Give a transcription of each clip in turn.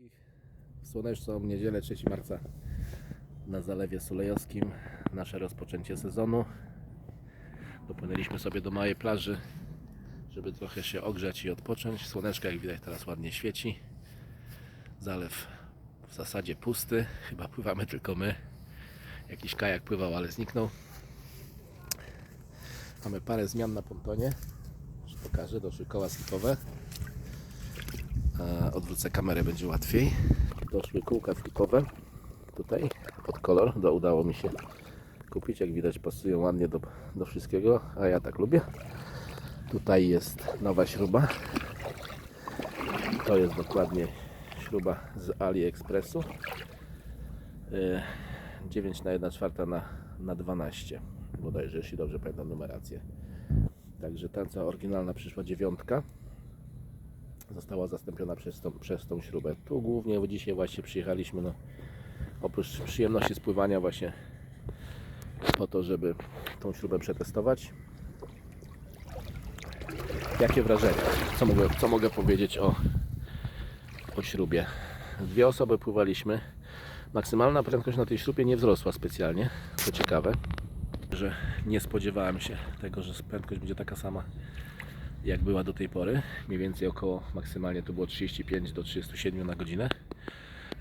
wszystkich w słoneczną niedzielę 3 marca na Zalewie Sulejowskim. Nasze rozpoczęcie sezonu. Dopłynęliśmy sobie do małej plaży, żeby trochę się ogrzać i odpocząć. Słoneczko jak widać teraz ładnie świeci. Zalew w zasadzie pusty. Chyba pływamy tylko my. Jakiś kajak pływał, ale zniknął. Mamy parę zmian na pontonie. Pokażę, doszły koła slipowe. A odwrócę kamerę, będzie łatwiej. Doszły kółka flipowe. Tutaj pod kolor. Do, udało mi się kupić. Jak widać pasują ładnie do, do wszystkiego, a ja tak lubię. Tutaj jest nowa śruba. To jest dokładnie śruba z AliExpressu. Yy, 9 na 1 czwarta na, na 12 bodajże, jeśli dobrze pamiętam numerację. Także ta cała oryginalna przyszła dziewiątka została zastąpiona przez tą, przez tą śrubę. Tu głównie dzisiaj właśnie przyjechaliśmy, no, oprócz przyjemności spływania właśnie po to, żeby tą śrubę przetestować. Jakie wrażenia? Co mogę, co mogę powiedzieć o, o śrubie? Dwie osoby pływaliśmy. Maksymalna prędkość na tej śrubie nie wzrosła specjalnie, co ciekawe, że nie spodziewałem się tego, że prędkość będzie taka sama jak była do tej pory. Mniej więcej około maksymalnie to było 35 do 37 na godzinę.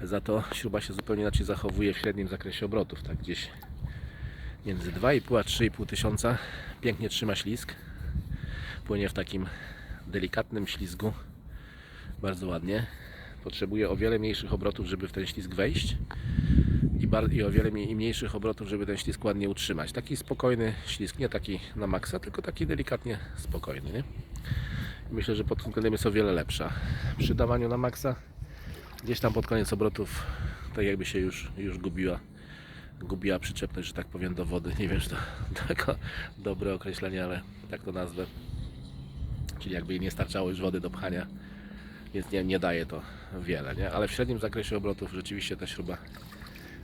Za to śruba się zupełnie inaczej zachowuje w średnim zakresie obrotów, tak gdzieś między 2,5 a 3,5 tysiąca. Pięknie trzyma ślizg. Płynie w takim delikatnym ślizgu. Bardzo ładnie. Potrzebuje o wiele mniejszych obrotów, żeby w ten ślizg wejść i, bar- i o wiele mniej- mniejszych obrotów, żeby ten ślizg ładnie utrzymać. Taki spokojny ślizg, nie taki na maksa, tylko taki delikatnie spokojny. Nie? I Myślę, że pod tym względem jest o wiele lepsza. Przy dawaniu na maksa, gdzieś tam pod koniec obrotów, tak jakby się już, już gubiła, gubiła przyczepność, że tak powiem, do wody. Nie wiem, czy to tako dobre określenie, ale tak to nazwę. Czyli jakby jej nie starczało już wody do pchania, więc nie, nie daje to wiele, nie? Ale w średnim zakresie obrotów rzeczywiście ta śruba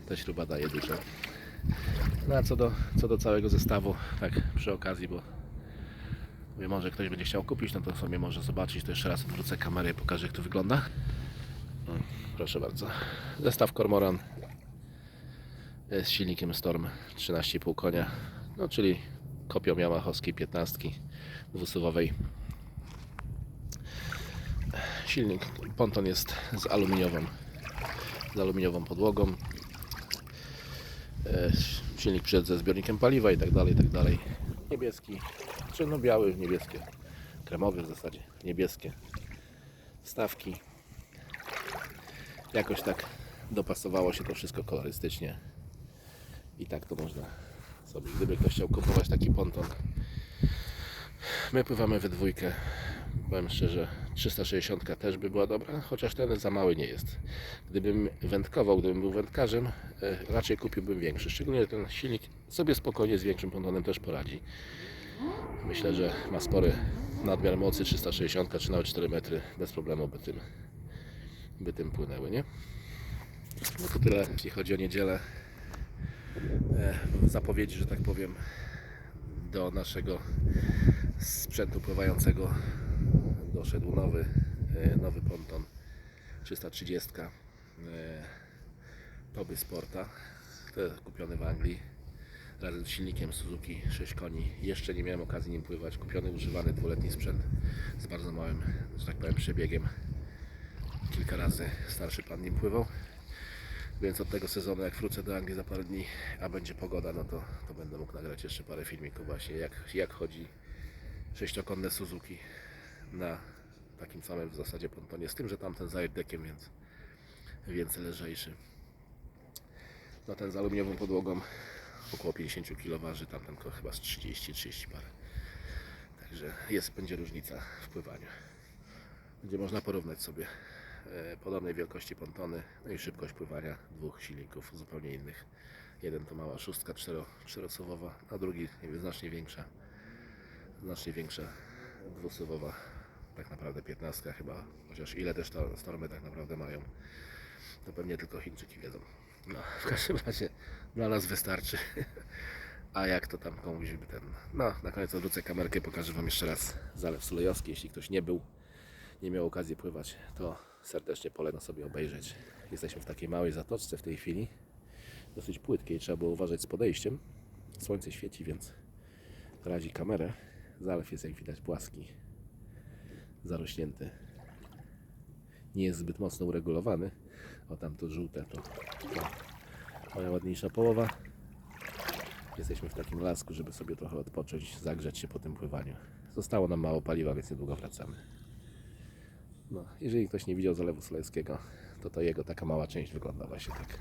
ta śruba daje dużo. No a co do, co do całego zestawu, tak przy okazji, bo mówię, może ktoś będzie chciał kupić, no to sobie może zobaczyć, to jeszcze raz odwrócę kamerę i pokażę jak to wygląda. O, proszę bardzo. Zestaw Cormoran z silnikiem Storm 13,5 konia, no czyli kopią Yamahowskiej 15 dwusuwowej. Silnik, ponton jest z aluminiową, z aluminiową podłogą. E, silnik przyszedł ze zbiornikiem paliwa i tak dalej, i tak dalej. Niebieski, czy no biały, niebieskie, kremowy w zasadzie, niebieskie stawki. Jakoś tak dopasowało się to wszystko kolorystycznie i tak to można sobie, gdyby ktoś chciał kupować taki ponton. My pływamy we dwójkę. Powiem szczerze, 360 też by była dobra, chociaż ten za mały nie jest. Gdybym wędkował, gdybym był wędkarzem, e, raczej kupiłbym większy. Szczególnie ten silnik sobie spokojnie z większym pontonem też poradzi. Myślę, że ma spory nadmiar mocy 360 czy nawet 4 metry bez problemu by tym, by tym płynęły, nie? No to tyle, jeśli chodzi o niedzielę. E, zapowiedzi, że tak powiem, do naszego sprzętu pływającego doszedł nowy, e, nowy ponton. 330 e, Toby Sporta to jest kupiony w Anglii razem z silnikiem Suzuki 6 koni. Jeszcze nie miałem okazji nim pływać. Kupiony używany dwuletni sprzęt z bardzo małym, że tak powiem przebiegiem. Kilka razy starszy pan nim pływał. Więc od tego sezonu jak wrócę do Anglii za parę dni a będzie pogoda no to, to będę mógł nagrać jeszcze parę filmików właśnie jak, jak chodzi sześciokonne Suzuki na takim samym w zasadzie pontonie, z tym, że tamten z airdekiem, więc, więc lżejszy. No ten z aluminiową podłogą około 50 kg waży, tamten chyba z 30-30 parę. Także jest, będzie różnica w pływaniu. Będzie można porównać sobie e, podobnej wielkości pontony, no i szybkość pływania dwóch silników zupełnie innych. Jeden to mała szóstka cztero, czterosuwowa, a drugi znacznie większa znacznie większa dwusuwowa tak naprawdę 15 chyba chociaż ile też to stormy tak naprawdę mają to pewnie tylko Chińczyki wiedzą no w każdym razie dla nas wystarczy a jak to tam komuś by ten no na koniec odwrócę kamerkę pokażę wam jeszcze raz Zalew Sulejowski jeśli ktoś nie był nie miał okazji pływać to serdecznie polecam sobie obejrzeć. Jesteśmy w takiej małej zatoczce w tej chwili, dosyć płytkiej, trzeba było uważać z podejściem. Słońce świeci, więc razi kamerę. Zalew jest jak widać płaski, zarośnięty. Nie jest zbyt mocno uregulowany. O tam to żółte to, to moja ładniejsza połowa. Jesteśmy w takim lasku, żeby sobie trochę odpocząć, zagrzać się po tym pływaniu. Zostało nam mało paliwa, więc niedługo wracamy. No, jeżeli ktoś nie widział Zalewu Sulejskiego, to to jego taka mała część wygląda właśnie tak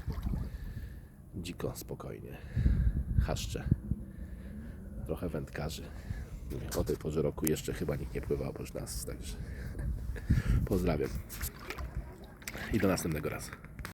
dziko, spokojnie. Haszcze. Trochę wędkarzy. O tej porze roku jeszcze chyba nikt nie pływał oprócz nas, także pozdrawiam. I do następnego razu.